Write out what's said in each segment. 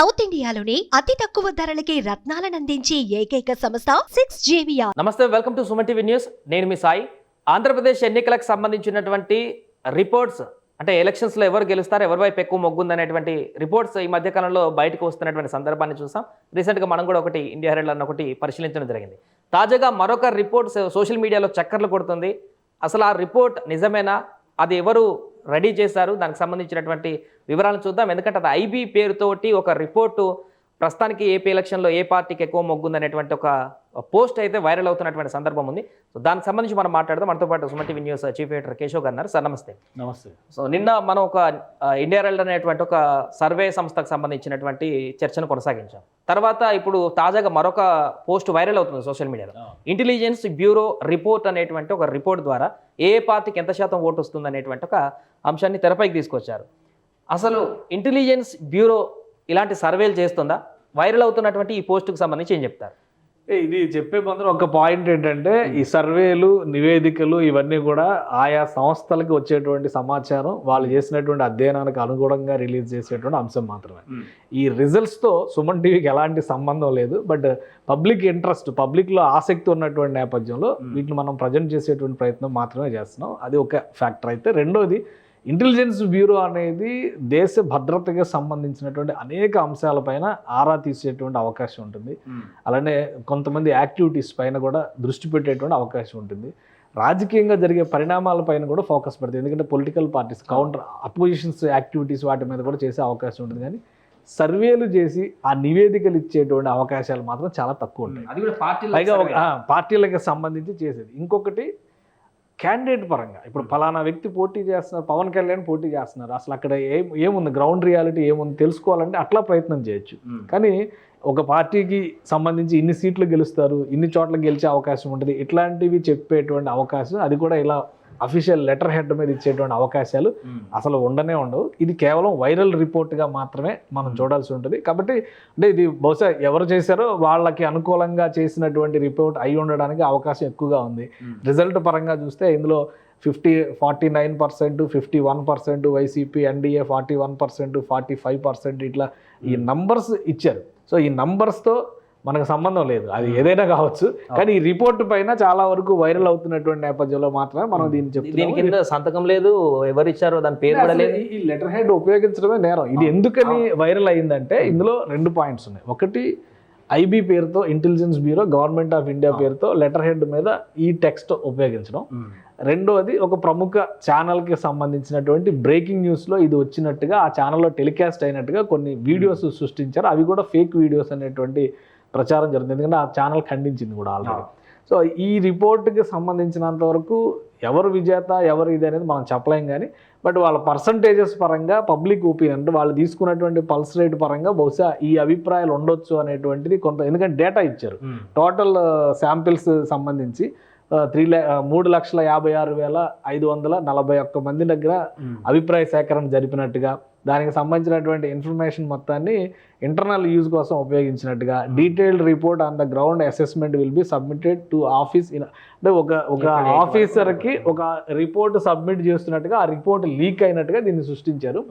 South ఇండియాలోని అతి తక్కువ ధరలకి రత్నాలను అందించే ఏకైక సంస్థ సిక్స్ జేవియా నమస్తే welcome to Suman TV news. నేను మీ సాయి. ఆంధ్రప్రదేశ్ ఎన్నికలకు సంబంధించినటువంటి రిపోర్ట్స్ అంటే ఎలక్షన్స్లో ఎవరు గెలుస్తారు ఎవరి వైపు ఎక్కువ మొగ్గుందనేటువంటి రిపోర్ట్స్ ఈ మధ్యకాలంలో బయటకు వస్తున్నటువంటి సందర్భాన్ని చూసాం. రీసెంట్గా మనం కూడా ఒకటి ఇండియా హెరాల్డ్ అన్న ఒకటి పరిశీలించడం జరిగింది. తాజాగా మరొక రిపోర్ట్ సోషల్ మీడియాలో చక్కర్లు కొడుతుంది. అసలు ఆ రిపోర్ట్ నిజమేనా? అది ఎవరు రెడీ చేశారు. దానికి సంబంధించినటువంటి వివరాలను చూద్దాం. ఎందుకంటే అది ఐబీ పేరుతోటి ఒక రిపోర్టు ప్రస్తుతానికి ఏపీ ఎలక్షన్లో ఏ పార్టీకి ఎక్కువ మొగ్గుందనేటువంటి ఒక పోస్ట్ అయితే వైరల్ అవుతున్నటువంటి సందర్భం ఉంది. సో దానికి సంబంధించి మనం మాట్లాడదాం. మనతో పాటు Suman TV news chief editor Keshav garu sir నమస్తే. నమస్తే. సో నిన్న మనం ఒక ఇండియా రెల్డ్ అనేటువంటి ఒక సర్వే సంస్థకు సంబంధించినటువంటి చర్చను కొనసాగించాం. తర్వాత ఇప్పుడు తాజాగా మరొక పోస్ట్ వైరల్ అవుతుంది సోషల్ మీడియాలో. ఇంటెలిజెన్స్ బ్యూరో రిపోర్ట్ అనేటువంటి ఒక రిపోర్ట్ ద్వారా ఏ పార్టీకి ఎంత శాతం ఓటు వస్తుంది అనేటువంటి ఒక అంశాన్ని తెరపైకి తీసుకొచ్చారు. అసలు ఇంటెలిజెన్స్ బ్యూరో ఇలాంటి సర్వేలు చేస్తుందా? వైరల్ అవుతున్నటువంటి ఈ పోస్టుకు సంబంధించి ఏం చెప్తారు? ఇది చెప్పే ముందర ఒక పాయింట్ ఏంటంటే ఈ సర్వేలు నివేదికలు ఇవన్నీ కూడా ఆయా సంస్థలకు వచ్చేటువంటి సమాచారం వాళ్ళు చేసినటువంటి అధ్యయనానికి అనుగుణంగా రిలీజ్ చేసేటువంటి అంశం మాత్రమే. ఈ రిజల్ట్స్తో సుమన్ టీవీకి ఎలాంటి సంబంధం లేదు బట్ పబ్లిక్ ఇంట్రెస్ట్ పబ్లిక్లో ఆసక్తి ఉన్నటువంటి నేపథ్యంలో వీటిని మనం ప్రజెంట్ చేసేటువంటి ప్రయత్నం మాత్రమే చేస్తున్నాం. అది ఒక ఫ్యాక్టర్ అయితే. రెండోది ఇంటెలిజెన్స్ బ్యూరో అనేది దేశ భద్రతకి సంబంధించినటువంటి అనేక అంశాలపైన ఆరా తీసేటువంటి అవకాశం ఉంటుంది. అలానే కొంతమంది యాక్టివిటీస్ పైన కూడా దృష్టి పెట్టేటువంటి అవకాశం ఉంటుంది. రాజకీయంగా జరిగే పరిణామాల పైన కూడా ఫోకస్ పెడుతుంది ఎందుకంటే political parties counter oppositions activities వాటి మీద కూడా చేసే అవకాశం ఉంటుంది. కానీ సర్వేలు చేసి ఆ నివేదికలు ఇచ్చేటువంటి అవకాశాలు మాత్రం చాలా తక్కువ ఉంటాయి. అది కూడా పార్టీ పైగా పార్టీలకు సంబంధించి చేసేది. ఇంకొకటి క్యాండిడేట్ పరంగా. ఇప్పుడు ఫలానా వ్యక్తి పోటీ చేస్తున్నారు పవన్ కళ్యాణ్ పోటీ చేస్తున్నారు. అసలు అక్కడ ఏం ఏముంది? గ్రౌండ్ రియాలిటీ ఏముంది? తెలుసుకోవాలంటే అట్లా ప్రయత్నం చేయొచ్చు. కానీ ఒక పార్టీకి సంబంధించి ఇన్ని సీట్లు గెలుస్తారు ఇన్ని చోట్ల గెలిచే అవకాశం ఉంటుంది ఇట్లాంటివి చెప్పేటువంటి అవకాశం అది కూడా ఇలా అఫీషియల్ లెటర్ హెడ్ మీద ఇచ్చేటువంటి అవకాశాలు అసలు ఉండనే ఉండవు. ఇది కేవలం వైరల్ రిపోర్ట్గా మాత్రమే మనం చూడాల్సి ఉంటుంది. కాబట్టి అంటే ఇది బహుశా ఎవరు చేశారో వాళ్ళకి అనుకూలంగా చేసినటువంటి రిపోర్ట్ అయి ఉండడానికి అవకాశం ఎక్కువగా ఉంది. రిజల్ట్ పరంగా చూస్తే ఇందులో fifty forty nine percent fifty one percent YCP NDA forty one percent forty five percent ఇట్లా ఈ నంబర్స్ ఇచ్చారు. సో ఈ నంబర్స్తో మనకు సంబంధం లేదు. అది ఏదైనా కావచ్చు. కానీ ఈ రిపోర్ట్ పైన చాలా వరకు వైరల్ అవుతున్నటువంటి నేపథ్యంలో మాత్రమే మనం దీన్ని దీని చెప్తున్నాం కింద సంతకం లేదు ఎవరు ఇచ్చారో దాని పేరు కూడా లేదు. ఈ లెటర్ హెడ్ ఉపయోగించడమే నేరం. ఇది ఎందుకని వైరల్ అయిందంటే ఇందులో రెండు పాయింట్స్ ఉన్నాయి. ఒకటి ఐబీ పేరుతో intelligence bureau government of India పేరుతో లెటర్ హెడ్ మీద ఈ టెక్స్ట్ ఉపయోగించడం. రెండోది ఒక ప్రముఖ ఛానల్కి సంబంధించినటువంటి బ్రేకింగ్ న్యూస్లో ఇది వచ్చినట్టుగా ఆ ఛానల్లో టెలికాస్ట్ అయినట్టుగా కొన్ని వీడియోస్ సృష్టించారు. అవి కూడా ఫేక్ వీడియోస్ అనేటువంటి ప్రచారం జరుగుతుంది. ఎందుకంటే ఆ ఛానల్ ఖండించింది కూడా ఆల్రెడీ సో ఈ రిపోర్ట్కి సంబంధించినంత వరకు ఎవరు విజేత ఎవరు ఇది అనేది మనం చెప్పలేం కానీ బట్ వాళ్ళ పర్సంటేజెస్ పరంగా పబ్లిక్ ఒపీనియన్ అంటే వాళ్ళు తీసుకున్నటువంటి పల్స్ రేట్ పరంగా బహుశా ఈ అభిప్రాయాలు ఉండొచ్చు అనేటువంటిది కొంత ఎందుకంటే డేటా ఇచ్చారు. టోటల్ శాంపిల్స్ సంబంధించి త్రీ ల్యా మూడు లక్షల యాభై ఆరు వేల ఐదు వందల నలభై ఒక్క మంది దగ్గర అభిప్రాయ సేకరణ జరిపినట్టుగా దానికి సంబంధించినటువంటి ఇన్ఫర్మేషన్ మొత్తాన్ని ఇంటర్నల్ యూజ్ కోసం ఉపయోగించినట్టుగా detailed report on the ground assessment will be submitted to office in అంటే ఒక ఒక ఆఫీసర్కి ఒక రిపోర్ట్ సబ్మిట్ చేస్తున్నట్టుగా ఆ రిపోర్ట్ లీక్ అయినట్టుగా దీన్ని సృష్టించారు.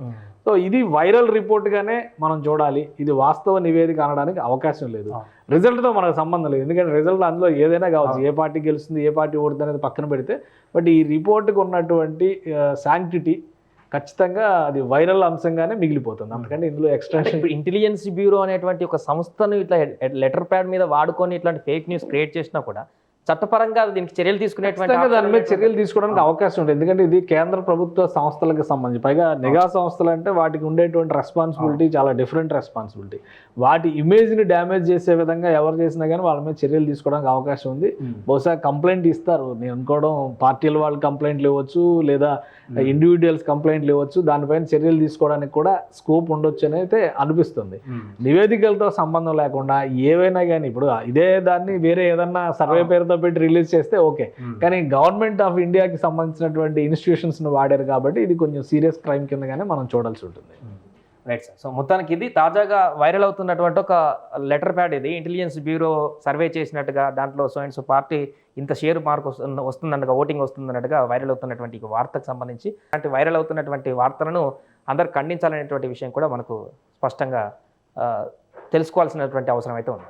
సో ఇది వైరల్ రిపోర్ట్గానే మనం చూడాలి. ఇది వాస్తవ నివేదిక అనడానికి అవకాశం లేదు. రిజల్ట్తో మనకు సంబంధం లేదు. ఎందుకంటే రిజల్ట్ అందులో ఏదైనా కావచ్చు. ఏ పార్టీ గెలుస్తుంది ఏ పార్టీ ఓడుతుంది అనేది పక్కన పెడితే. బట్ ఈ రిపోర్ట్కి ఉన్నటువంటి శాంక్టిటీ ఖచ్చితంగా అది వైరల్ అంశంగానే మిగిలిపోతుంది. అందుకంటే ఇందులో ఎక్స్ట్రాక్షన్ ఇప్పుడు ఇంటెలిజెన్స్ బ్యూరో అనేటువంటి ఒక సంస్థను ఇట్లా లెటర్ ప్యాడ్ మీద వాడుకొని ఇట్లాంటి ఫేక్ న్యూస్ క్రియేట్ చేసినా కూడా చట్టపరంగా దీనికి చర్యలు తీసుకునేటువంటి దాని మీద చర్యలు తీసుకోవడానికి అవకాశం ఉంటుంది. ఎందుకంటే ఇది కేంద్ర ప్రభుత్వ సంస్థలకు సంబంధించి పైగా నిఘా సంస్థలు అంటే వాటికి ఉండేటువంటి రెస్పాన్సిబిలిటీ చాలా డిఫరెంట్ రెస్పాన్సిబిలిటీ వాటి ఇమేజ్ని డ్యామేజ్ చేసే విధంగా ఎవరు చేసినా కానీ వాళ్ళ మీద చర్యలు తీసుకోవడానికి అవకాశం ఉంది. బహుశా కంప్లైంట్ ఇస్తారు. నేను అనుకోవడం పార్టీల వాళ్ళు కంప్లైంట్లు ఇవ్వచ్చు లేదా ఇండివిజువల్స్ కంప్లైంట్లు ఇవ్వచ్చు దానిపైన చర్యలు తీసుకోవడానికి కూడా స్కోప్ ఉండొచ్చు అని అయితే అనిపిస్తుంది. నివేదికలతో సంబంధం లేకుండా ఏవైనా కానీ ఇప్పుడు ఇదే దాన్ని వేరే ఏదన్నా సర్వే పేరుతో పెట్టి రిలీజ్ చేస్తే ఓకే కానీ గవర్నమెంట్ ఆఫ్ ఇండియాకి సంబంధించినటువంటి ఇన్స్టిట్యూషన్స్ను వాడారు కాబట్టి ఇది కొంచెం సీరియస్ క్రైమ్ కిందగానే మనం చూడాల్సి ఉంటుంది. రైట్ సార్ సో మొత్తానికి ఇది తాజాగా వైరల్ అవుతున్నటువంటి ఒక లెటర్ ప్యాడ్ ఇది. ఇంటెలిజెన్స్ బ్యూరో సర్వే చేసినట్టుగా దాంట్లో సో అండ్ సో పార్టీ ఇంత షేర్ మార్క్ వస్తుంది వస్తుందన్నట్టుగా ఓటింగ్ వస్తుందన్నట్టుగా వైరల్ అవుతున్నటువంటి వార్తకు సంబంధించి అలాంటి వైరల్ అవుతున్నటువంటి వార్తలను అందరు ఖండించాలనేటువంటి విషయం కూడా మనకు స్పష్టంగా తెలుసుకోవాల్సినటువంటి అవసరం అయితే ఉంది.